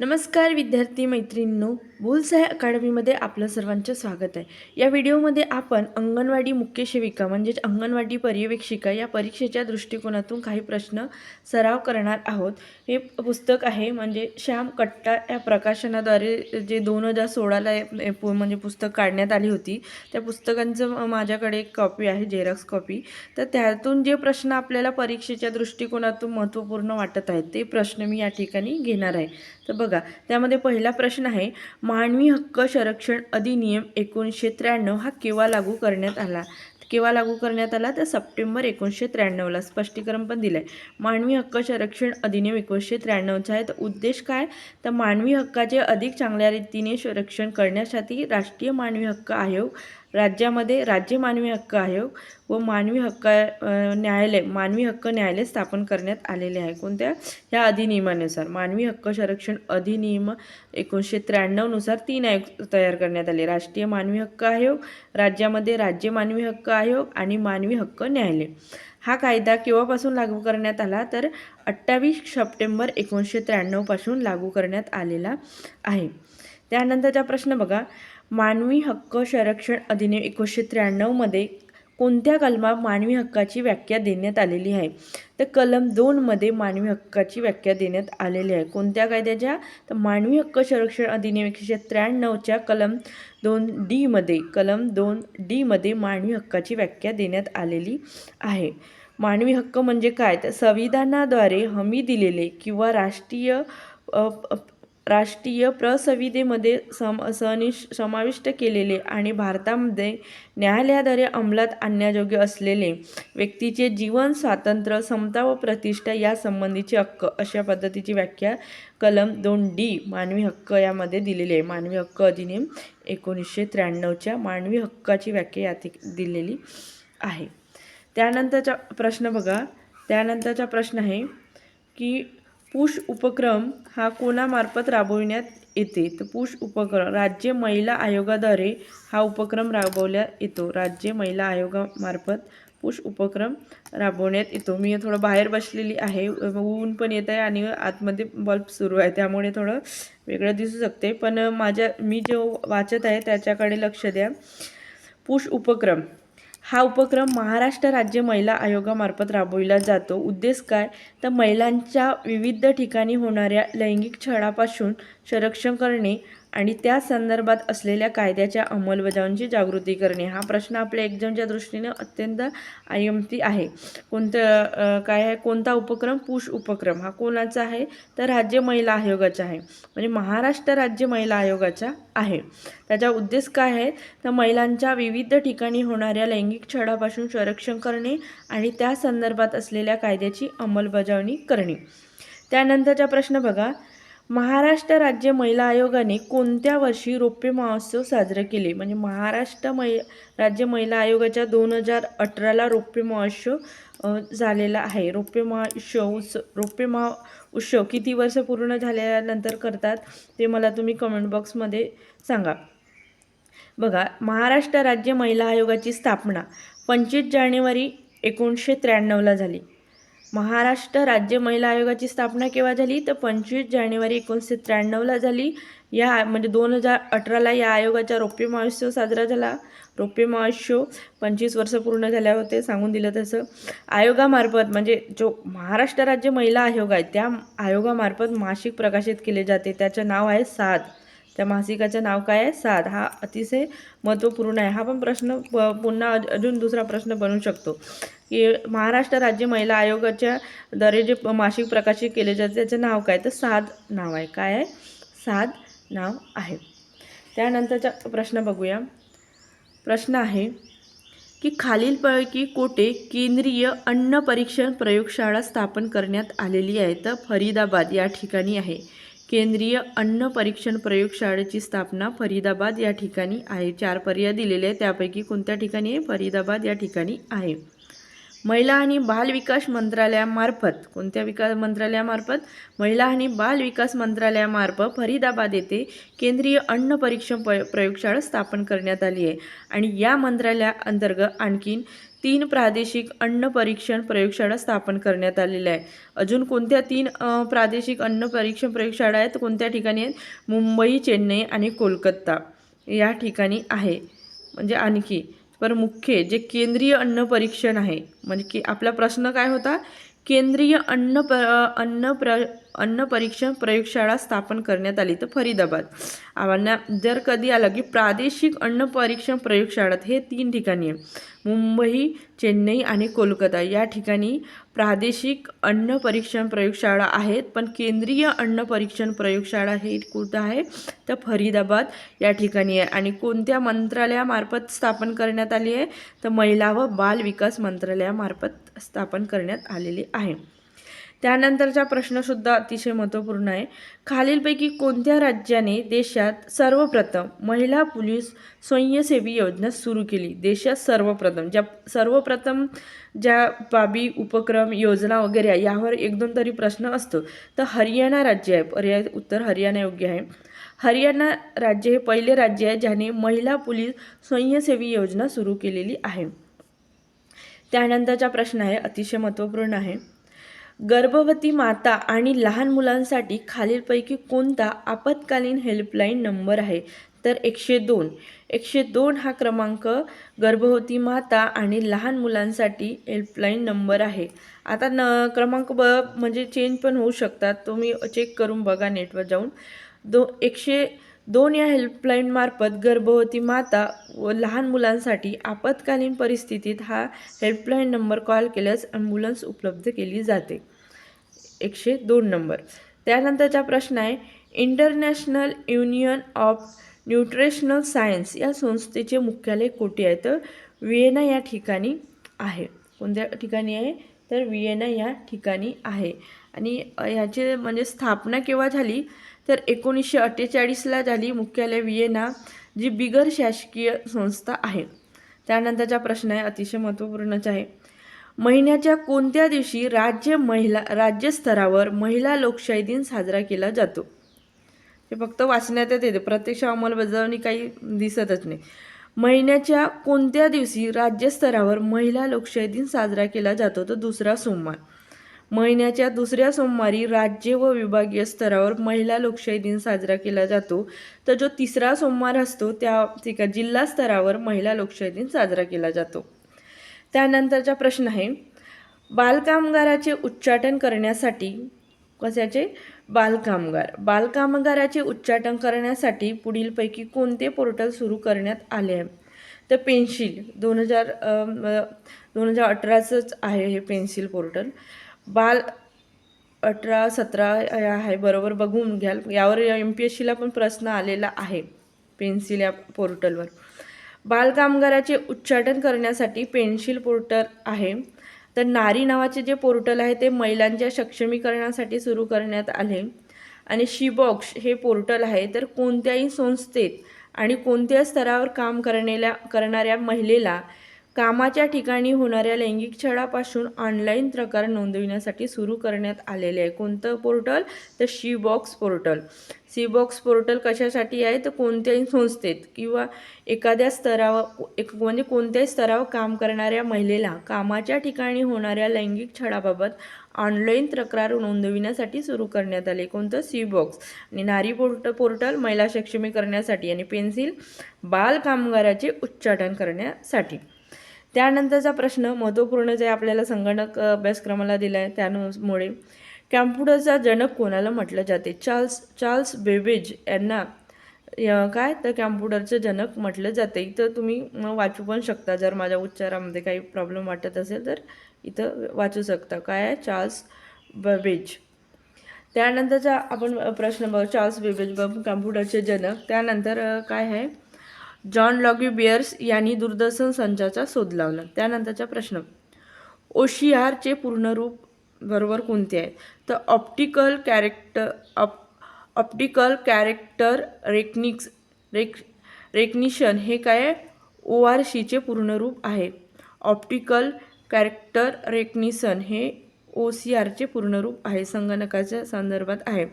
नमस्कार विद्यार्थी मैत्रिणींनो बुलसाय अकॅडमीमध्ये आपलं सर्वांचं स्वागत आहे. या व्हिडिओमध्ये आपण अंगणवाडी मुख्य सेविका म्हणजेच अंगणवाडी पर्यवेक्षिका या परीक्षेच्या दृष्टिकोनातून काही प्रश्न सराव करणार आहोत. हे पुस्तक आहे म्हणजे श्याम कट्टा या प्रकाशनाद्वारे जे दोन हजार सोळाला पु- म्हणजे पुस्तक काढण्यात आली होती त्या पुस्तकांचं माझ्याकडे एक कॉपी आहे झेरॉक्स कॉपी तर त्यातून जे प्रश्न आपल्याला परीक्षेच्या दृष्टिकोनातून महत्त्वपूर्ण वाटत आहेत ते प्रश्न मी या ठिकाणी घेणार आहे. तर बघ त्यामध्ये पहिला प्रश्न आहे मानवी हक्क संरक्षण अधिनियम एकोणीसशे त्र्याण्णव हा केव्हा लागू करण्यात आला? केव्हा लागू करण्यात आला? तर सप्टेंबर एकोणीसशे त्र्याण्णवला. स्पष्टीकरण पण दिलं आहे मानवी हक्क संरक्षण अधिनियम एकोणीसशे त्र्याण्णवचा आहे. तर उद्देश काय? तर मानवी हक्काचे अधिक चांगल्या रीतीने संरक्षण करण्यासाठी राष्ट्रीय मानवी हक्क आयोग राज्यामध्ये राज्य मानवी हक्क आयोग व मानवी हक्क न्यायालय मानवी हक्क न्यायालय स्थापन करण्यात आलेले आहे. कोणत्या? ह्या अधिनियमानुसार. मानवी हक्क संरक्षण अधिनियम एकोणीसशे त्र्याण्णवनुसार तीन आयोग तयार करण्यात आले. राष्ट्रीय मानवी हक्क आयोग राज्यामध्ये राज्य मानवी हक्क आयोग आणि मानवी हक्क न्यायालय. हा कायदा केव्हापासून लागू करण्यात आला? तर अठ्ठावीस सप्टेंबर एकोणीसशे त्र्याण्णवपासून लागू करण्यात आलेला आहे. त्यानंतरचा प्रश्न बघा. मानवी हक्क संरक्षण अधिनियम एकोणीसशे त्र्याण्णवमध्ये कोणत्या कलमात मानवी हक्काची व्याख्या देण्यात आलेली आहे? तर कलम दोनमध्ये मानवी हक्काची व्याख्या देण्यात आलेली आहे. कोणत्या कायद्याच्या? तर मानवी हक्क संरक्षण अधिनियम एकशे त्र्याण्णवच्या कलम दोन डीमध्ये कलम दोन डीमध्ये मानवी हक्काची व्याख्या देण्यात आलेली आहे. मानवी हक्क म्हणजे काय? तर संविधानाद्वारे हमी दिलेले किंवा राष्ट्रीय राष्ट्रीय प्रसंविधेमध्ये सम सनिश समाविष्ट केलेले आणि भारतामध्ये न्यायालयाद्वारे अंमलात आणण्यायोग्य असलेले व्यक्तीचे जीवन स्वातंत्र्य समता व प्रतिष्ठा यासंबंधीचे हक्क अशा पद्धतीची व्याख्या कलम दोन डी मानवी हक्क यामध्ये दिलेली आहे. मानवी हक्क अधिनियम एकोणीसशे त्र्याण्णवच्या मानवी हक्काची व्याख्या यात दिलेली आहे. त्यानंतरचा प्रश्न बघा. त्यानंतरचा प्रश्न आहे की पुष उपक्रम हा कोणामार्फत राबविण्यात येते? तर पुष उपक्रम राज्य महिला आयोगाद्वारे हा उपक्रम राबवल्या येतो. राज्य महिला आयोगामार्फत पुष उपक्रम राबवण्यात येतो. मी थोडं बाहेर बसलेली आहे. ऊन पण येत आहे आणि आतमध्ये बल्ब सुरू आहे. त्यामुळे थोडं वेगळं दिसू शकते. पण माझ्या मी जो वाचत आहे त्याच्याकडे लक्ष द्या. पुष उपक्रम हा उपक्रम महाराष्ट्र राज्य महिला आयोगामार्फत राबविला जातो. उद्देश काय? तर महिलांच्या विविध ठिकाणी होणाऱ्या लैंगिक छळापासून संरक्षण करणे आणि त्या संदर्भात असलेल्या कायद्याच्या अंमलबजावणीची जागृती करणे हा प्रश्न आपल्या एक्झामच्या दृष्टीने अत्यंत आयमती आहे. कोणतं काय आहे? कोणता उपक्रम? पुश उपक्रम. हा कोणाचा आहे? तर राज्य महिला आयोगाचा आहे. म्हणजे महाराष्ट्र राज्य महिला आयोगाचा आहे. त्याचा उद्देश काय आहे? तर महिलांच्या विविध ठिकाणी होणाऱ्या लैंगिक छळापासून संरक्षण करणे आणि त्या संदर्भात असलेल्या कायद्याची अंमलबजावणी करणे. त्यानंतरचा प्रश्न बघा. महाराष्ट्र राज्य महिला आयोगाने कोणत्या वर्षी रौप्य महोत्सव साजरे केले? म्हणजे महाराष्ट्र मै राज्य महिला आयोगाच्या दोन हजार अठराला रौप्य महोत्सव झालेला आहे. रौप्य महोत्सव उत्सव रौप्य महा उत्सव किती वर्ष पूर्ण झाल्यानंतर करतात ते मला तुम्ही कमेंट बॉक्समध्ये सांगा. बघा महाराष्ट्र राज्य महिला आयोगाची स्थापना पंचवीस जानेवारी एकोणीसशे त्र्याण्णवला झाली. महाराष्ट्र राज्य महिला आयोगाची स्थापना केव्हा झाली? तर पंचवीस जानेवारी एकोणीसशे त्र्याण्णवला झाली. या म्हणजे दोन हजार अठराला या आयोगाचा रौप्य महोत्सव साजरा झाला. रौप्य महोत्सव पंचवीस वर्ष पूर्ण झाल्या होते सांगून दिलं तसं. आयोगामार्फत म्हणजे जो महाराष्ट्र राज्य महिला आयोग आहे त्या आयोगामार्फत मासिक प्रकाशित केले जाते. त्याचं नाव आहे साध त्या मासिकाचं नाव काय आहे? सात हा अतिशय महत्त्वपूर्ण आहे. हा पण प्रश्न प- पुन्हा अजून दुसरा प्रश्न बनू शकतो. की महाराष्ट्र राज्य महिला आयोगाच्या द्वारे जे मासिक प्रकाशित केले जाते. त्याचं नाव काय? तर सात नाव आहे. काय आहे? सात नाव आहे. त्यानंतरचा प्रश्न बघूया. प्रश्न आहे की खालीलपैकी कोठे केंद्रीय अन्न परीक्षण प्रयोगशाळा स्थापन करण्यात आलेली आहे? तर फरीदाबाद या ठिकाणी आहे. केंद्रीय अन्न परीक्षण प्रयोगशाळेची स्थापना फरीदाबाद या ठिकाणी आहे. चार पर्याय दिलेले आहेत. त्यापैकी कोणत्या ठिकाणी आहे? फरीदाबाद या ठिकाणी आहे. महिला आणि बाल विकास मंत्रालयामार्फत कोणत्या विकास मंत्रालयामार्फत? महिला आणि बाल विकास मंत्रालयामार्फत फरीदाबाद येथे केंद्रीय अन्न परीक्षण प प्रयोगशाळा स्थापन करण्यात आली आहे. आणि या मंत्रालयाअंतर्गत आणखीन तीन प्रादेशिक अन्न परीक्षण प्रयोगशाळा स्थापन करण्यात आलेल्या आहे अजून कोणत्या तीन प्रादेशिक अन्न परीक्षण प्रयोगशाळा आहेत? कोणत्या ठिकाणी आहेत? मुंबई चेन्नई आणि कोलकाता. या ठिकाणी आहे. म्हणजे आणखी. पर मुख्य जे केंद्रीय अन्न परीक्षण आहे. म्हणजे की आपला प्रश्न काय होता? केंद्रीय अन्न प अन्न प्र अन्न परीक्षण प्रयोगशाळा स्थापन करण्यात आली. तर फरीदाबाद. आव्हाना जर कधी आलं की प्रादेशिक अन्न परीक्षण प्रयोगशाळा हे तीन ठिकाणी आहे. मुंबई चेन्नई आणि कोलकाता. या ठिकाणी प्रादेशिक अन्न परीक्षण प्रयोगशाळा आहेत पण केंद्रीय अन्न परीक्षण प्रयोगशाळा हे कुठं आहे? तर फरीदाबाद या ठिकाणी आहे. आणि कोणत्या मंत्रालयामार्फत स्थापन करण्यात आली आहे? तर महिला व बाल विकास मंत्रालयामार्फत स्थापन करण्यात आलेली आहे. त्यानंतरचा प्रश्नसुद्धा अतिशय महत्त्वपूर्ण आहे. खालीलपैकी कोणत्या राज्याने देशात सर्वप्रथम महिला पोलीस स्वयंसेवी योजना सुरू केली? देशात सर्वप्रथम ज्या सर्वप्रथम ज्या बाबी उपक्रम योजना वगैरे यावर एक दोन तरी प्रश्न असतो. तर हरियाणा राज्य आहे. पर्याय उत्तर हरियाणा योग्य आहे. हरियाणा राज्य हे पहिले राज्य आहे ज्याने महिला पोलीस स्वयंसेवी योजना सुरू केलेली आहे. त्यानंतरचा प्रश्न आहे अतिशय महत्त्वपूर्ण आहे. गर्भवती माता आणि लहान मुलांसाठी खालीलपैकी कोणता आपत्कालीन हेल्पलाईन नंबर आहे? तर एकशे दोन. एकशे दोन हा क्रमांक गर्भवती माता आणि लहान मुलांसाठी हेल्पलाईन नंबर आहे. आता न क्रमांक ब म्हणजे चेंज पण होऊ शकतात. तुम्ही चेक करून बघा नेटवर जाऊन. दो एकशे दोन या हेल्पलाईनमार्फत गर्भवती माता व लहान मुलांसाठी आपत्कालीन परिस्थितीत हा हेल्पलाईन नंबर कॉल केल्यास ॲम्ब्युलन्स उपलब्ध केली जाते. एकशे दोन नंबर त्यानंतरचा प्रश्न आहे international union of nutritional science या संस्थेचे मुख्यालय कोठे आहे? तर विएना या ठिकाणी आहे. कोणत्या ठिकाणी आहे? तर विएना या ठिकाणी आहे. आणि ह्याचे म्हणजे स्थापना केव्हा झाली? तर एकोणीसशे अठ्ठेचाळीसला झाली मुख्यालय विएना जी बिगर शासकीय संस्था आहे. त्यानंतरचा प्रश्न आहे अतिशय महत्त्वपूर्णच आहे. महिन्याच्या कोणत्या दिवशी राज्य महिला राज्यस्तरावर महिला लोकशाही दिन साजरा केला जातो? हे फक्त वाचण्यात येते प्रत्यक्ष अंमलबजावणी काही दिसतच नाही. महिन्याच्या कोणत्या दिवशी राज्यस्तरावर महिला लोकशाही दिन साजरा केला जातो? तो दुसरा सोमवार. महिन्याच्या दुसऱ्या सोमवारी राज्य व विभागीय स्तरावर महिला लोकशाही दिन साजरा केला जातो. तर जो तिसरा सोमवार असतो त्या ठीक आहे जिल्हा स्तरावर महिला लोकशाही दिन साजरा केला जातो. त्यानंतरचा प्रश्न आहे बालकामगाराचे उच्चाटन करण्यासाठी कशाचे? बालकामगार. बालकामगाराचे उच्चाटन करण्यासाठी पुढीलपैकी कोणते पोर्टल सुरू करण्यात आले आहे? तर पेन्सिल दोन हजार दोन हजार अठराचंच आहे हे पेन्सिल पोर्टल. बाल अठरा सतरा आहे बरोबर. बघून घ्याल. यावर एम पी एस सीला पण प्रश्न आलेला आहे पेन्सिल या पोर्टलवर. बालकामगाराचे उच्चाटन करण्यासाठी पेन्सिल पोर्टल आहे. तर नारी नावाचे जे पोर्टल आहे ते महिलांच्या सक्षमीकरणासाठी सुरू करण्यात आले. आणि शीबॉक्स हे पोर्टल आहे. तर कोणत्याही संस्थेत आणि कोणत्या स्तरावर काम करण्याला करणाऱ्या महिलेला कामाच्या ठिकाणी होणाऱ्या लैंगिक छळापासून ऑनलाईन प्रकार नोंदविण्यासाठी सुरू करण्यात आलेले आहे. कोणतं पोर्टल तर शिबॉक्स पोर्टल सीबॉक्स पोर्टल कशासाठी आहे? तर कोणत्याही संस्थेत किंवा एखाद्या स्तरावर एक म्हणजे कोणत्याही स्तरावर काम करणाऱ्या महिलेला कामाच्या ठिकाणी होणाऱ्या लैंगिक छळाबाबत ऑनलाईन तक्रार नोंदविण्यासाठी सुरू करण्यात आले. कोणतं? सीबॉक्स आणि नारी पोर्ट पोर्टल महिला सक्षमीकरणासाठी आणि पेन्सिल बाल कामगाराचे उच्चाटन करण्यासाठी. त्यानंतरचा प्रश्न महत्त्वपूर्ण जे आपल्याला संगणक अभ्यासक्रमाला दिला आहे त्यामुळे. कॅम्प्युटरचा जनक कोणाला म्हटलं जाते? चार्ल्स चार्ल्स बेबेज यांना काय? तर कॅम्प्युटरचं जनक म्हटलं जाते. इथं तुम्ही वाचू पण शकता. जर माझ्या उच्चारामध्ये काही प्रॉब्लेम वाटत असेल तर इथं वाचू शकता. काय आहे? Charles Babbage. त्यानंतरचा आपण प्रश्न बघ. चार्ल्स बेबेज कॅम्प्युटरचे जनक. त्यानंतर काय आहे? जॉन लॉगी बियर्स यांनी दूरदर्शन संचाचा शोध लावला. त्यानंतरचा प्रश्न. ओशियारचे पूर्णरूप बरोबर कोणते आहेत? तर optical character op optical character रेकनिक्स रेक रेकनिशन हे काय ओ आर सीचे पूर्णरूप आहे. ऑप्टिकल कॅरेक्टर रेकनिसन हे ओ सी आरचे पूर्णरूप आहे संगणकाच्या संदर्भात आहे.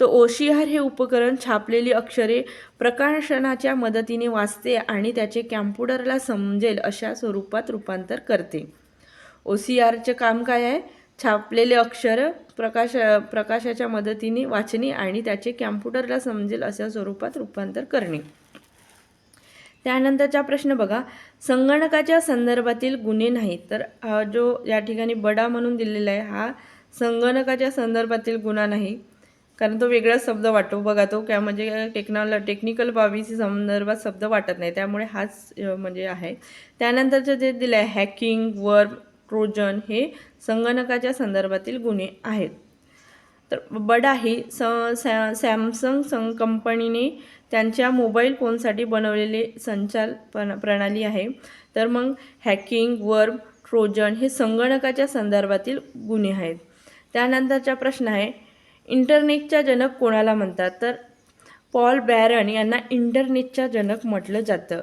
तर ओशियार आर हे उपकरण छापलेली अक्षरे प्रकाशनाच्या मदतीने वाचते आणि त्याचे कॅम्प्युटरला समजेल अशा स्वरूपात रूपांतर करते. ओ सी आरचं काम काय आहे? छापलेले अक्षर प्रकाश प्रकाशाच्या मदतीने वाचणे आणि त्याचे कॅम्प्युटरला समजेल अशा स्वरूपात रूपांतर करणे. त्यानंतरचा प्रश्न बघा. संगणकाच्या संदर्भातील गुन्हे नाहीत तर हा जो या ठिकाणी बडा म्हणून दिलेला आहे हा संगणकाच्या संदर्भातील गुन्हा नाही. कारण तो वेगळाच शब्द वाटतो. बघा तो काय म्हणजे टेक्नॉल टेक्निकल बाबीशी संदर्भात शब्द वाटत नाही. त्यामुळे हाच म्हणजे आहे. त्यानंतरचं जे दिलं आहे हॅकिंग वर्म ट्रोजन हे संगणकाच्या संदर्भातील गुन्हे आहेत. तर बडा ही स सॅ सॅमसंग सं कंपनीने त्यांच्या मोबाईल फोनसाठी बनवलेले संचाल पण प्रणाली आहे. तर मग हॅकिंग वर्म ट्रोजन हे संगणकाच्या संदर्भातील गुन्हे आहेत. त्यानंतरचा प्रश्न आहे इंटरनेटच्या जनक कोणाला म्हणतात? तर पॉल बॅरन यांना इंटरनेटच्या जनक म्हटलं जातं.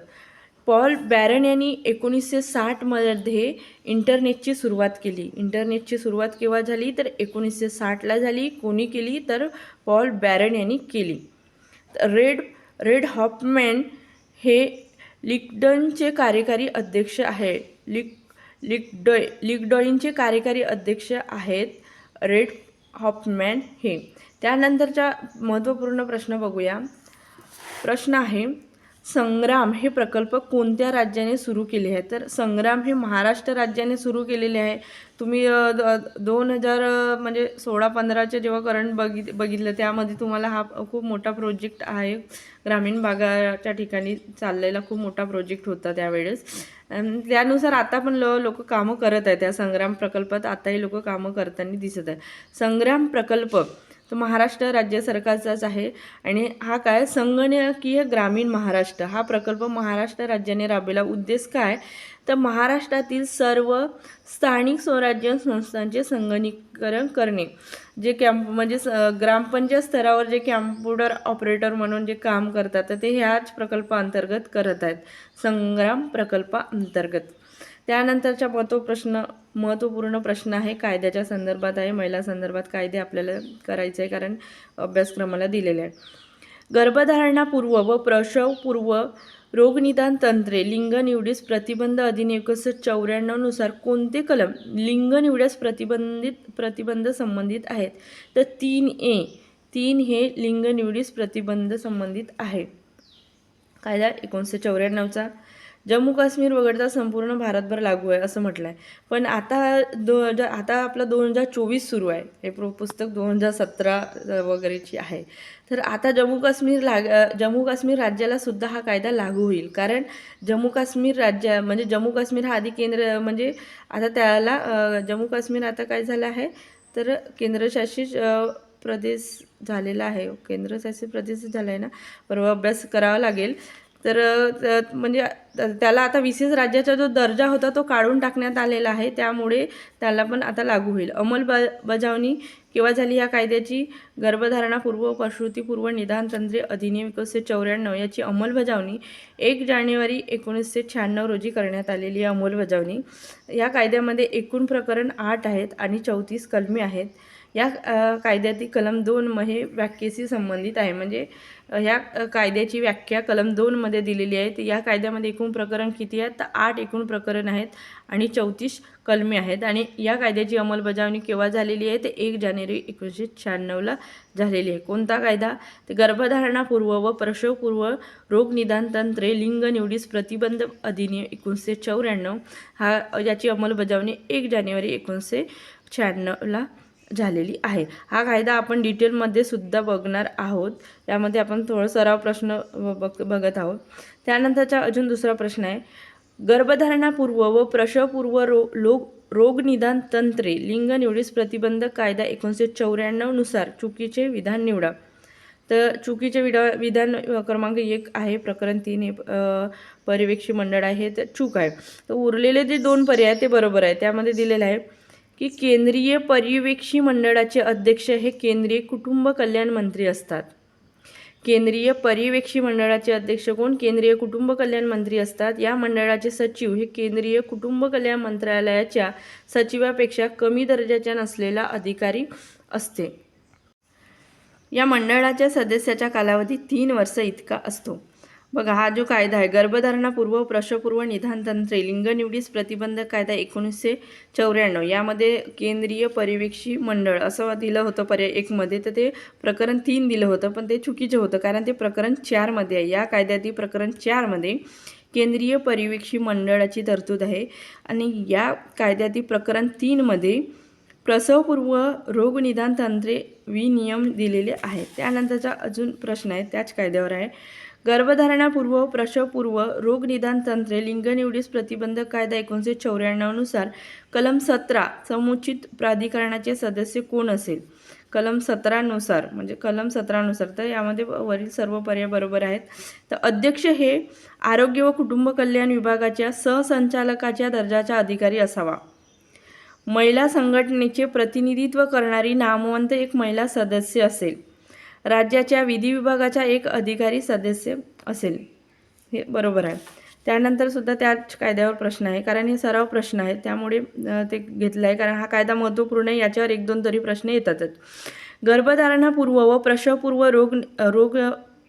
पॉल बॅरन यांनी एकोणीसशे साठमध्ये इंटरनेटची सुरुवात केली. इंटरनेटची सुरुवात केव्हा झाली? तर एकोणीसशे साठला झाली. कोणी केली? तर पॉल बॅरन यांनी केली. रेड रेड हॉपमॅन हे लिकडनचे कार्यकारी अध्यक्ष आहे. लिक लिकडॉय लिकडॉईनचे कार्यकारी अध्यक्ष आहेत. रेड हॉपमॅन हे. त्यानंतरचा महत्त्वपूर्ण प्रश्न बघूया. प्रश्न आहे संग्राम हे प्रकल्प कोणत्या राज्याने सुरू केले आहे? तर संग्राम हे महाराष्ट्र राज्याने सुरू केलेले आहे. तुम्ही द- दोन हजार म्हणजे सोळा पंधराचे जेव्हा करंट बघित बघितलं त्यामध्ये तुम्हाला हा खूप मोठा प्रोजेक्ट आहे. ग्रामीण भागाच्या ठिकाणी चाललेला खूप मोठा प्रोजेक्ट होता त्यावेळेस. त्यानुसार आता पण लो लोक कामं करत आहेत त्या संग्राम प्रकल्पात. आताही लोक कामं करताना दिसत आहे संग्राम प्रकल्प तो महाराष्ट्र राज्य सरकारचाच आहे. आणि हा काय? संगणकीय ग्रामीण महाराष्ट्र. हा प्रकल्प महाराष्ट्र राज्याने राबविला. उद्देश काय? तर महाराष्ट्रातील सर्व स्थानिक स्वराज्य संस्थांचे संगणीकरण करणे. जे कॅम्प म्हणजे स ग्रामपंचायत स्तरावर जे कॅम्प्युटर ऑपरेटर म्हणून जे काम करतात तर ते ह्याच प्रकल्पाअंतर्गत करत आहेत. संग्राम प्रकल्पाअंतर्गत त्यानंतरचा महत्त्व प्रश्न महत्त्वपूर्ण प्रश्न आहे कायद्याच्या संदर्भात आहे महिला संदर्भात कायदे आपल्याला करायचे आहे कारण अभ्यासक्रमाला दिलेले आहे गर्भधारणापूर्व व प्रसवपूर्व रोगनिदान तंत्रे लिंग निवडीस प्रतिबंध अधिनियम एकोणीसशे चौऱ्याण्णवनुसार कोणते कलम लिंग निवड्यास प्रतिबंधित प्रतिबंध संबंधित आहेत? तर तीन ए तीन हे लिंग निवडीस प्रतिबंध संबंधित आहे. कायदा एकोणीसशे चौऱ्याण्णवचा जम्मू काश्मीर वगळता संपूर्ण भारतभर लागू आहे असं म्हटलं आहे पण आता दो ज- आता आपलं दोन हजार चोवीस सुरू आहे. हे प्रो पुस्तक दोन हजार सतरा वगैरेची आहे. तर आता जम्मू काश्मीर लाग जम्मू काश्मीर राज्याला सुद्धा हा कायदा लागू होईल. कारण जम्मू काश्मीर राज्य म्हणजे जम्मू काश्मीर हा आधी केंद्र म्हणजे आता त्याला जम्मू काश्मीर आता काय झालं आहे? तर केंद्रशासित प्रदेश झालेला आहे. केंद्रशासित प्रदेश झाला आहे ना? परवा अभ्यास करावा लागेल. तर म्हणजे त्याला आता विशेष राज्याचा जो दर्जा होता तो काढून टाकण्यात आलेला आहे. त्यामुळे त्याला पण आता लागू होईल. अंमलबजावणी केव्हा झाली या कायद्याची? गर्भधारणापूर्व प्रसूतीपूर्व निदान तंत्रे अधिनियम एकोणीसशे चौऱ्याण्णव याची अंमलबजावणी एक जानेवारी एकोणीसशे शहाण्णव रोजी करण्यात आलेली आहे अंमलबजावणी या कायद्यामध्ये एकूण प्रकरण आठ आहेत आणि चौतीस कलमे आहेत. या कायद्यातील कलम दोन म हे व्याख्येशी संबंधित आहे. म्हणजे ह्या कायद्याची व्याख्या कलम दोनमध्ये दिलेली आहे. या कायद्यामध्ये एकूण प्रकरण किती आहेत? तर आठ एकूण प्रकरण आहेत आणि चौतीस कलमे आहेत. आणि या कायद्याची अंमलबजावणी केव्हा झालेली आहे? ते एक जानेवारी एकोणीसशे शहाण्णवला झालेली आहे. कोणता कायदा? ते गर्भधारणापूर्व व प्रसवपूर्व रोगनिदान तंत्रे लिंग निवडीस प्रतिबंध अधिनियम एकोणीसशे चौऱ्याण्णव. हा याची अंमलबजावणी एक जानेवारी एकोणीसशे शहाण्णवला झालेली आहे. हा कायदा आपण डिटेलमध्ये सुद्धा बघणार आहोत. यामध्ये आपण थोडं सराव प्रश्न बघ बघत आहोत. त्यानंतरचा अजून दुसरा प्रश्न आहे. गर्भधारणापूर्व व प्रसवपूर्व रो लोक रोगनिदान तंत्रे लिंग निवडीस प्रतिबंध कायदा एकोणीसशे चौऱ्याण्णवनुसार चुकीचे विधान निवडा. तर चुकीचे विडा विधान क्रमांक एक आहे. प्रकरण तीन हे पर्यवेक्षी मंडळ आहे. तर चूक आहे. तर उरलेले जे दोन पर्याय ते बरोबर आहे त्यामध्ये दिलेलं आहे. की केंद्रीय पर्यवेक्षी मंडळाचे अध्यक्ष हे केंद्रीय कुटुंब कल्याण मंत्री असतात. केंद्रीय पर्यवेक्षी मंडळाचे अध्यक्ष कोण? केंद्रीय कुटुंब कल्याण मंत्री असतात. या मंडळाचे सचिव हे केंद्रीय कुटुंब कल्याण मंत्रालयाच्या सचिवापेक्षा कमी दर्जाच्या नसलेला अधिकारी असते. या मंडळाच्या सदस्याचा कालावधी तीन वर्ष इतका असतो. बघा हा जो कायदा आहे गर्भधारणापूर्व प्रसवपूर्व निदानतंत्रे लिंग निवडीस प्रतिबंधक कायदा एकोणीसशे चौऱ्याण्णव. यामध्ये केंद्रीय पर्यवेक्षी मंडळ असं दिलं होतं पर्याय एकमध्ये. तर ते प्रकरण तीन दिलं होतं पण ते चुकीचं होतं कारण ते प्रकरण चारमध्ये आहे. या कायद्यातील प्रकरण चारमध्ये केंद्रीय पर्यवेक्षी मंडळाची तरतूद आहे. आणि या कायद्यातील प्रकरण तीनमध्ये प्रसवपूर्व रोगनिदान तंत्रे विनियम दिलेले आहेत. त्यानंतरचा अजून प्रश्न आहे त्याच कायद्यावर आहे. गर्भधारणापूर्व प्रसवपूर्व रोगनिदान तंत्रे लिंगनिवडीस प्रतिबंधक कायदा एकोणीसशे चौऱ्याण्णवनुसार कलम सतरा समुचित प्राधिकरणाचे सदस्य कोण असेल? कलम सतरानुसार म्हणजे कलम सतरानुसार तर यामध्ये वरील सर्व पर्याय बरोबर आहेत. तर अध्यक्ष हे आरोग्य व कुटुंब कल्याण विभागाच्या सहसंचालकाच्या दर्जाचा अधिकारी असावा. महिला संघटनेचे प्रतिनिधित्व करणारी नामवंत एक महिला सदस्य असेल. राज्याच्या विधी विभागाचा एक अधिकारी सदस्य असेल. हे बरोबर आहे. त्यानंतर सुद्धा त्याच कायद्यावर प्रश्न आहे. कारण हे सराव प्रश्न आहे. त्यामुळे ते घेतलं आहे कारण हा कायदा महत्त्वपूर्ण आहे. याच्यावर एक दोन तरी प्रश्न येतातच. गर्भधारणापूर्व व प्रसवपूर्व रोग रोग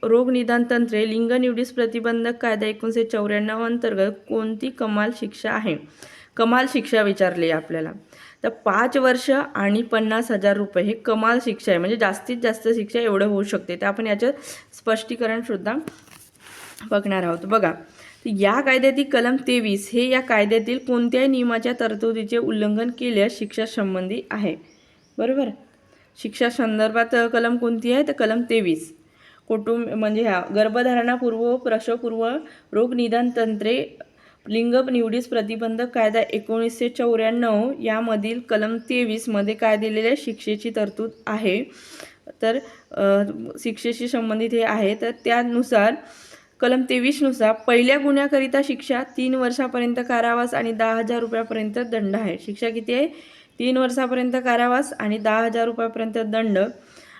रोगनिदान तंत्रे लिंग निवडीस प्रतिबंधक कायदा एकोणीसशे चौऱ्याण्णव अंतर्गत कोणती कमाल शिक्षा आहे? कमाल शिक्षा विचारली आहे आपल्याला. तर पाच वर्ष आणि पन्नास हजार रुपये हे कमाल शिक्षा आहे. म्हणजे जास्तीत जास्त शिक्षा एवढं होऊ शकते. तर आपण याचं स्पष्टीकरणसुद्धा बघणार आहोत. बघा या कायद्यातील कलम तेवीस हे या कायद्यातील कोणत्याही नियमाच्या तरतुदीचे उल्लंघन केल्यास शिक्षा संबंधी आहे. बरोबर? शिक्षा संदर्भात कलम कोणती आहे? तर कलम तेवीस. कुटुंब म्हणजे ह्या गर्भधारणापूर्व प्रसवपूर्व रोगनिदान तंत्रे लिंग निवडीस प्रतिबंधक कायदा एकोणीसशे चौऱ्याण्णव यामधील कलम तेवीसमध्ये काय दिलेल्या शिक्षेची तरतूद आहे. तर शिक्षेशी संबंधित हे आहे. तर त्यानुसार कलम तेवीसनुसार पहिल्या गुन्ह्याकरिता शिक्षा तीन वर्षापर्यंत कारावास आणि दहा हजार रुपयापर्यंत दंड आहे. शिक्षा किती आहे? तीन वर्षापर्यंत कारावास आणि दहा हजार रुपयापर्यंत दंड.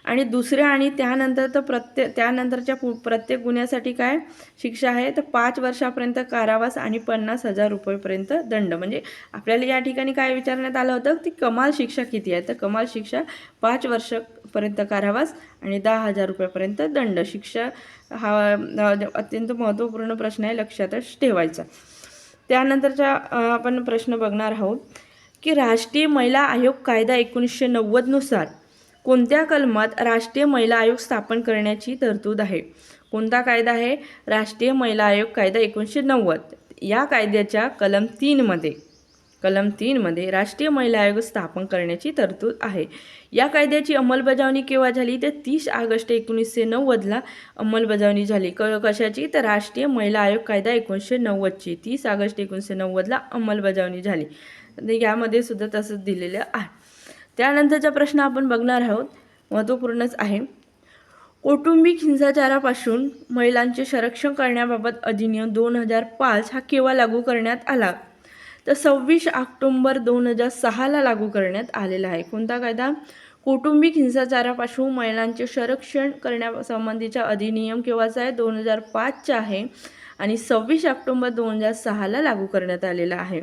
आणि दुसऱ्या आणि त्यानंतर तर प्रत्येक त्यानंतरच्या पु प्रत्येक गुन्ह्यासाठी काय? शिक्षा आहे. तर पाच वर्षापर्यंत कारावास आणि पन्नास हजार रुपयेपर्यंत दंड. म्हणजे आपल्याला या ठिकाणी काय विचारण्यात आलं होतं? ती कमाल शिक्षा किती आहे? तर कमाल शिक्षा पाच वर्षापर्यंत कारावास आणि दहा हजार रुपयापर्यंत दंड. शिक्षा हा अत्यंत महत्त्वपूर्ण प्रश्न आहे. लक्षातच ठेवायचा. त्यानंतरचा आपण प्रश्न बघणार आहोत की राष्ट्रीय महिला आयोग कायदा एकोणीसशे नव्वदनुसार कोणत्या कलमात राष्ट्रीय महिला आयोग स्थापन करण्याची तरतूद आहे? कोणता कायदा आहे? राष्ट्रीय महिला आयोग कायदा एकोणीसशे नव्वद. या कायद्याच्या कलम तीनमध्ये कलम तीनमध्ये राष्ट्रीय महिला आयोग स्थापन करण्याची तरतूद आहे. या कायद्याची अंमलबजावणी केव्हा झाली? तर तीस ऑगस्ट एकोणीसशे नव्वदला अंमलबजावणी झाली. क कशाची? तर राष्ट्रीय महिला आयोग कायदा एकोणीसशे नव्वदची. तीस ऑगस्ट एकोणीसशे नव्वदला अंमलबजावणी झाली. यामध्ये सुद्धा तसंच दिलेलं आहे. त्यानंतरचा प्रश्न आपण बघणार आहोत. महत्त्वपूर्णच आहे. कौटुंबिक हिंसाचारापासून महिलांचे संरक्षण करण्याबाबत अधिनियम दोन हजार पाच हा केव्हा लागू करण्यात आला? तर सव्वीस ऑक्टोंबर दोन हजार सहाला लागू करण्यात आलेला आहे. कोणता कायदा? कौटुंबिक हिंसाचारापासून महिलांचे संरक्षण करण्यासंबंधीचा अधिनियम केव्हाचा आहे? दोन हजार पाचचा आहे. आणि सव्वीस ऑक्टोंबर दोन हजार सहाला लागू करण्यात आलेला आहे.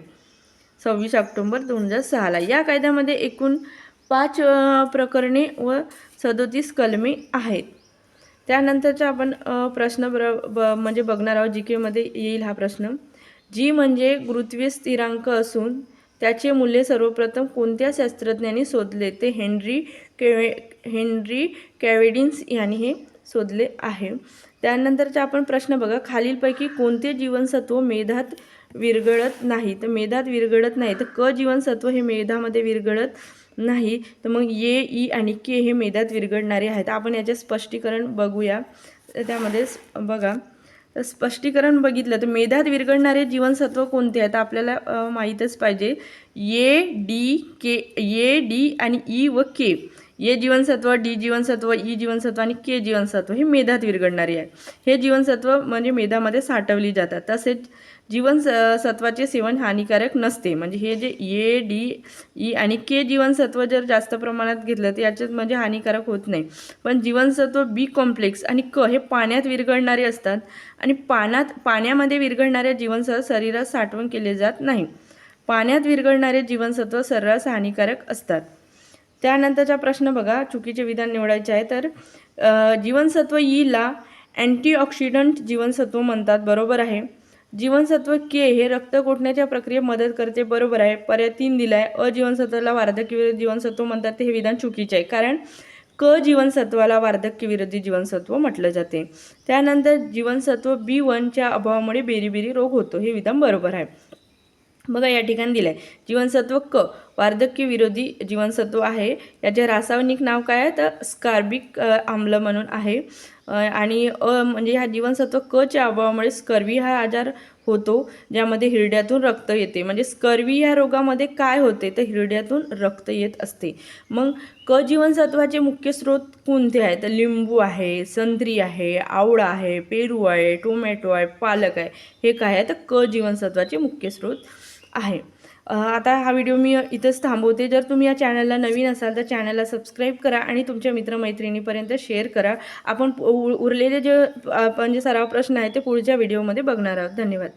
सव्वीस ऑक्टोंबर दोन हजार सहाला. या कायद्यामध्ये एकूण पाच प्रकरणे व सदोतीस कलमे आहेत. त्यानंतरचा आपण प्रश्न ब्र ब म्हणजे बघणार आहोत जी केमध्ये येईल हा प्रश्न. जी म्हणजे गुरुत्वीय स्थिरांक असून त्याचे मूल्य सर्वप्रथम कोणत्या शास्त्रज्ञांनी शोधले? ते हेनरी केवे हेनरी कॅवेडिन्स यांनी हे शोधले आहे. त्यानंतरचा आपण प्रश्न बघा. खालीलपैकी कोणते जीवनसत्व मेधात विरघळत नाही. तर मेधात विरघळत नाही. तर क जीवनसत्व हे मेधामध्ये विरघळत नाही. तर मग ये ई आणि के हे मेधात विरघडणारे आहेत. आपण याचे स्पष्टीकरण बघूया. त्यामध्ये बघा. स्पष्टीकरण बघितलं तर मेधात विरघळणारे जीवनसत्व कोणते आहेत? आपल्याला माहीतच पाहिजे. ये डी के ये डी आणि ई व के. ये जीवनसत्व डी जीवनसत्व ई जीवनसत्व आणि के जीवनसत्व हे मेधात विरघळणारे आहे हे जीवनसत्व म्हणजे मेधामध्ये साठवली जातात. तसेच जीवन स- सत्वाचे सेवन हानिकारक नसते. म्हणजे हे जे ए डी ई आणि के जीवनसत्व जर जास्त प्रमाणात घेतलं तर याच्यात म्हणजे हानिकारक होत नाही. पण जीवनसत्व बी कॉम्प्लेक्स आणि क हे पाण्यात विरघळणारे असतात आणि पाण्यात पाण्यामध्ये विरघळणाऱ्या जीवनसत्व शरीरात साठवण केले जात नाही. पाण्यात विरघळणारे जीवनसत्व सर्रास हानिकारक असतात. त्यानंतरचा प्रश्न बघा चुकीचे विधान निवडायचे आहे तर जीवनसत्व ईला अँटीऑक्सिडंट जीवनसत्व म्हणतात बरोबर आहे. जीवनसत्व के हे रक्त गोठण्याच्या प्रक्रियेत मदत करते बरोबर आहे. पर्याय तीन दिला आहे जीवनसत्वाला वार्धक्यविरोधी जीवनसत्व म्हणतात ते हे विधान चुकीचे आहे. कारण क जीवनसत्वाला वार्धक्यविरोधी जीवनसत्व म्हटलं जाते. त्यानंतर जीवनसत्व बी वनच्या अभावामुळे बेरीबेरी रोग होतो हे विधान बरोबर आहे. बघा या ठिकाणी दिलं आहे जीवनसत्व क वार्धक्य विरोधी जीवनसत्व आहे. याचे रासायनिक नाव काय आहे? तर स्कार्बिक आम्ल म्हणून आहे. आणि अ म्हणजे ह्या जीवनसत्व क च्या अभावामुळे स्कर्वी हा आजार होतो ज्यामध्ये हिरड्यातून रक्त येते. म्हणजे स्कर्वी ह्या रोगामध्ये काय होते? तर हिरड्यातून रक्त येत असते. मग क जीवनसत्वाचे मुख्य स्रोत कोणते आहेत? तर लिंबू आहे संत्री आहे आवळा आहे पेरू आहे टोमॅटो आहे पालक आहे. हे काय आहे? तर क जीवनसत्वाचे मुख्य स्रोत आहे. आता हा व्हिडिओ मी इथंच थांबवते. जर तुम्ही या चॅनलला नवीन असाल तर चॅनलला सबस्क्राईब करा आणि तुमच्या मित्रमैत्रिणीपर्यंत शेअर करा. आपण उ- उरलेले जे आपण जे सराव प्रश्न आहे ते पुढच्या व्हिडिओमध्ये बघणार आहोत. धन्यवाद.